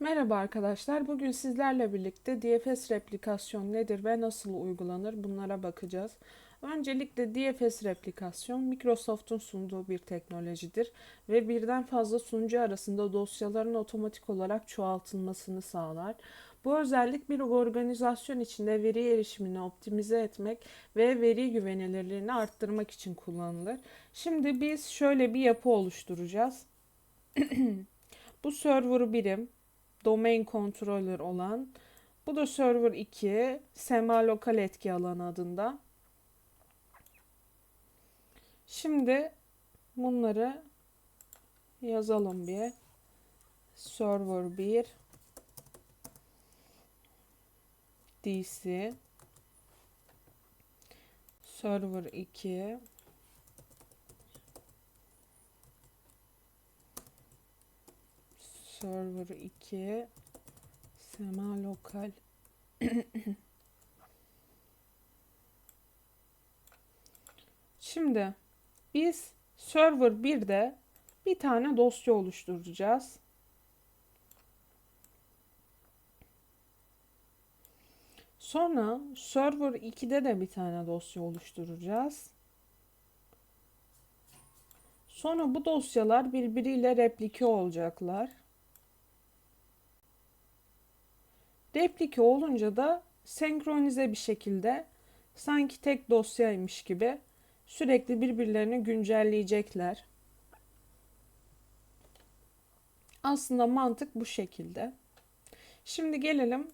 Merhaba arkadaşlar. Bugün sizlerle birlikte DFS replikasyon nedir ve nasıl uygulanır bunlara bakacağız. Öncelikle DFS replikasyon Microsoft'un sunduğu bir teknolojidir ve birden fazla sunucu arasında dosyaların otomatik olarak çoğaltılmasını sağlar. Bu özellik bir organizasyon içinde veri erişimini optimize etmek ve veri güvenilirliğini arttırmak için kullanılır. Şimdi biz şöyle bir yapı oluşturacağız. Bu server birim, domain controller olan. Bu da server 2, sema lokal etki alanı adında. Şimdi bunları yazalım bir. Server 1 DC Server 2 Server 2 Sema Lokal Şimdi biz Server 1'de bir tane dosya oluşturacağız. Sonra Server 2'de de bir tane dosya oluşturacağız. Sonra bu dosyalar birbiriyle replike olacaklar. Replike olunca da senkronize bir şekilde sanki tek dosyaymış gibi sürekli birbirlerini güncelleyecekler. Aslında mantık bu şekilde. Şimdi gelelim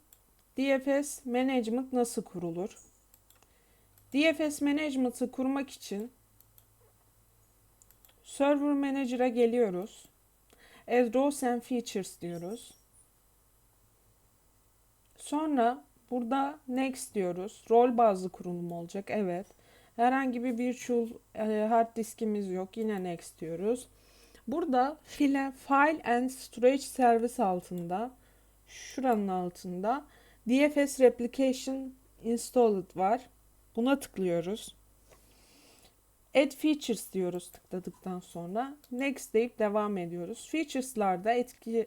DFS Management nasıl kurulur? DFS Management'ı kurmak için Server Manager'a geliyoruz. Add Rows and Features diyoruz. Sonra burada Next diyoruz. Rol bazlı kurulum olacak. Evet. Herhangi bir virtual e, hard diskimiz yok. Yine Next diyoruz. Burada file, File and Storage Service altında şuranın altında DFS Replication Installed var. Buna tıklıyoruz. Add Features diyoruz tıkladıktan sonra. Next deyip devam ediyoruz. Features'larda etki,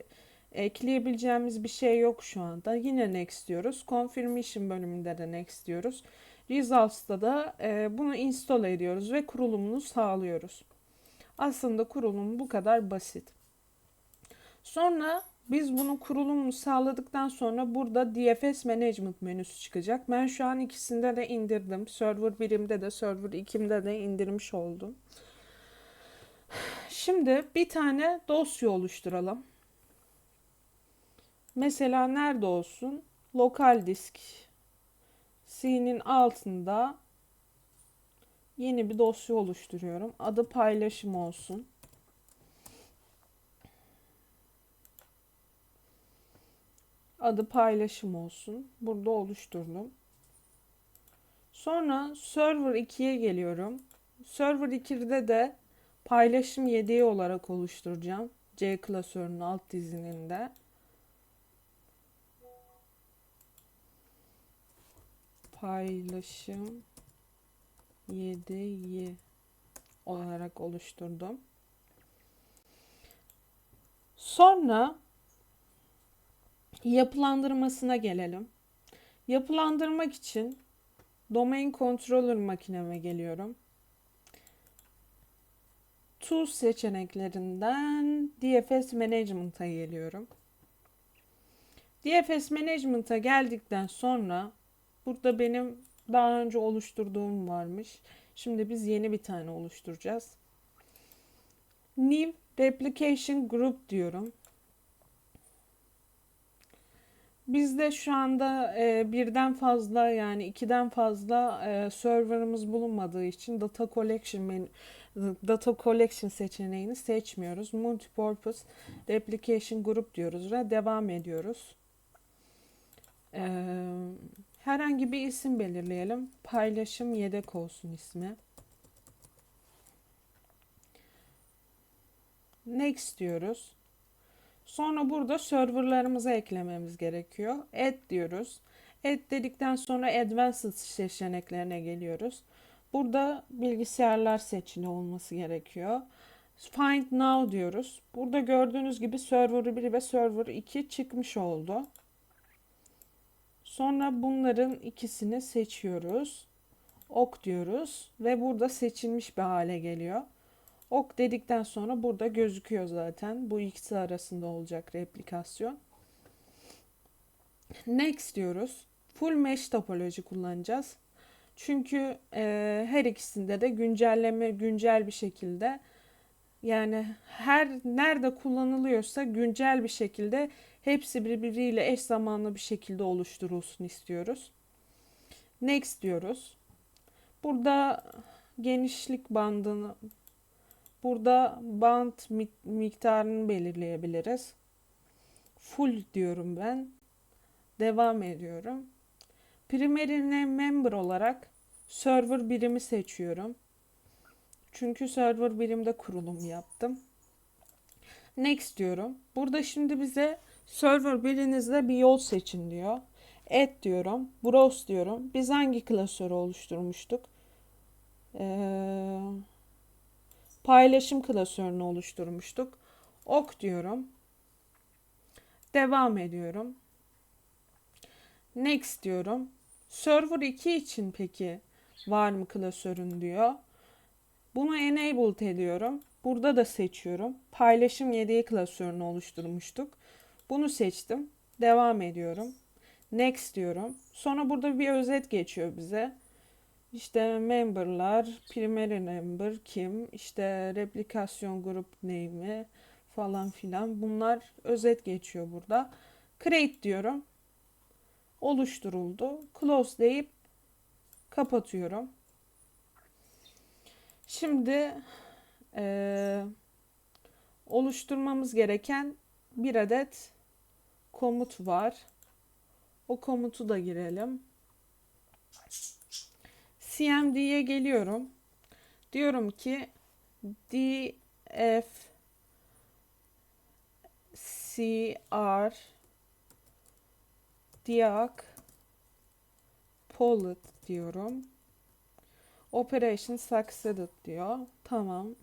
ekleyebileceğimiz bir şey yok şu anda. Yine Next diyoruz. Confirmation bölümünde de Next diyoruz. Results'ta da e, bunu install ediyoruz ve kurulumunu sağlıyoruz. Aslında kurulum bu kadar basit. Sonra biz bunu kurulumunu sağladıktan sonra burada DFS Management menüsü çıkacak. Ben şu an ikisinde de indirdim. Server 1'imde de Server 2'imde de indirmiş oldum. Şimdi bir tane dosya oluşturalım. Mesela nerede olsun? Lokal disk. C'nin altında yeni bir dosya oluşturuyorum. Adı paylaşım olsun. Adı paylaşım olsun. Burada oluşturdum. Sonra server 2'ye geliyorum. Server 2'de de paylaşım yedeği olarak oluşturacağım. C klasörünün alt dizininde. Paylaşım yedeği olarak oluşturdum. Sonra yapılandırmasına gelelim. Yapılandırmak için Domain Controller makineme geliyorum. Tools seçeneklerinden DFS Management'a geliyorum. DFS Management'a geldikten sonra burada benim daha önce oluşturduğum varmış. Şimdi biz yeni bir tane oluşturacağız. New Replication Group diyorum. Bizde şu anda e, birden fazla yani ikiden fazla e, serverımız bulunmadığı için data collection data collection seçeneğini seçmiyoruz. Multipurpose replication group diyoruz ve devam ediyoruz. E, herhangi bir isim belirleyelim. Paylaşım yedek olsun ismi. Next diyoruz. Sonra burada serverlarımızı eklememiz gerekiyor. Add diyoruz. Add dedikten sonra Advanced seçeneklerine geliyoruz. Burada bilgisayarlar seçili olması gerekiyor. Find now diyoruz. Burada gördüğünüz gibi server 1 ve server 2 çıkmış oldu. Sonra bunların ikisini seçiyoruz. Ok diyoruz ve burada seçilmiş bir hale geliyor. Ok dedikten sonra burada gözüküyor zaten. Bu ikisi arasında olacak replikasyon. Next diyoruz. Full mesh topoloji kullanacağız. Çünkü e, her ikisinde de güncelleme güncel bir şekilde yani her nerede kullanılıyorsa güncel bir şekilde hepsi birbiriyle eş zamanlı bir şekilde oluşturulsun istiyoruz. Next diyoruz. Burada genişlik bandını burada band miktarını belirleyebiliriz. Full diyorum ben. Devam ediyorum. Primary name member olarak server birimi seçiyorum. Çünkü server birimde kurulum yaptım. Next diyorum. Burada şimdi bize server birinizde bir yol seçin diyor. Add diyorum. Browse diyorum. Biz hangi klasörü oluşturmuştuk? Ee, paylaşım klasörünü oluşturmuştuk. Ok diyorum. Devam ediyorum. Next diyorum. Server 2 için peki var mı klasörün diyor. Bunu enabled ediyorum. Burada da seçiyorum. Paylaşım yedeği klasörünü oluşturmuştuk. Bunu seçtim. Devam ediyorum. Next diyorum. Sonra burada bir özet geçiyor bize. İşte memberlar, primary member kim, işte replikasyon grup name'i falan filan. Bunlar özet geçiyor burada. Create diyorum. Oluşturuldu. Close deyip kapatıyorum. Şimdi e, oluşturmamız gereken bir adet komut var. O komutu da girelim. CMD'ye geliyorum. Diyorum ki df cr diag pollet diyorum. Operation succeeded diyor. Tamam.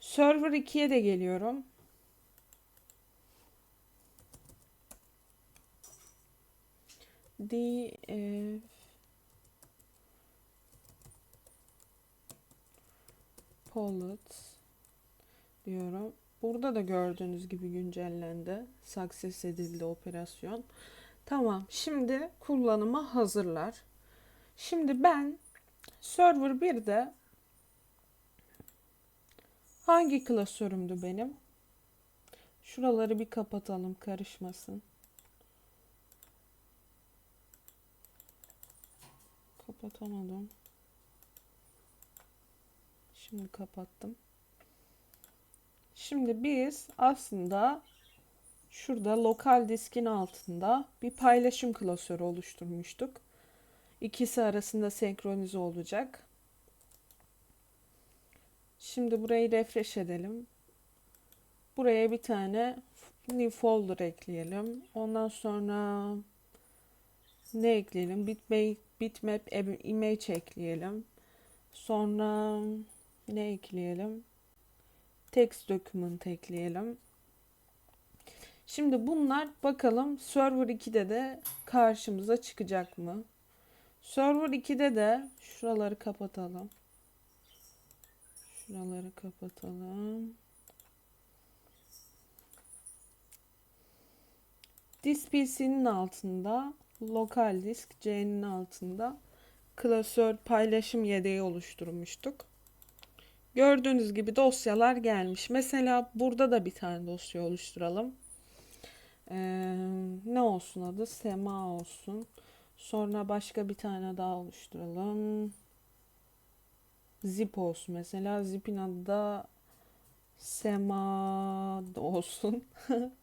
Server 2'ye de geliyorum. Df pollet diyorum. Burada da gördüğünüz gibi güncellendi. Success edildi operasyon. Tamam. Şimdi kullanıma hazırlar. Şimdi ben server 1'de hangi klasörümdü benim? Şuraları bir kapatalım karışmasın. Kapatamadım. Şimdi kapattım. Şimdi biz aslında şurada lokal diskin altında bir paylaşım klasörü oluşturmuştuk. İkisi arasında senkronize olacak. Şimdi burayı refresh edelim. Buraya bir tane new folder ekleyelim. Ondan sonra ne ekleyelim? Bitmap, bitmap image ekleyelim. Sonra ne ekleyelim? Text document ekleyelim. Şimdi bunlar bakalım server 2'de de karşımıza çıkacak mı? Server 2'de de şuraları kapatalım. Şuraları kapatalım. Disk PC'nin altında lokal disk C'nin altında klasör paylaşım yedeği oluşturmuştuk. Gördüğünüz gibi dosyalar gelmiş. Mesela burada da bir tane dosya oluşturalım. Ee, ne olsun adı? Sema olsun. Sonra başka bir tane daha oluşturalım. Zip olsun mesela. Zip'in adı da Sema olsun.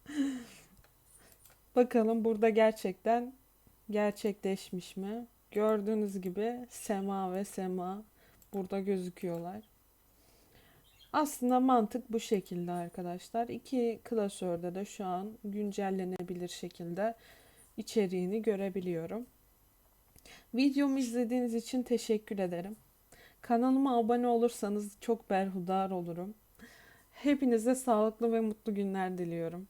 Bakalım burada gerçekten gerçekleşmiş mi? Gördüğünüz gibi Sema ve Sema burada gözüküyorlar. Aslında mantık bu şekilde arkadaşlar. İki klasörde de şu an güncellenebilir şekilde içeriğini görebiliyorum. Videomu izlediğiniz için teşekkür ederim. Kanalıma abone olursanız çok berhudar olurum. Hepinize sağlıklı ve mutlu günler diliyorum.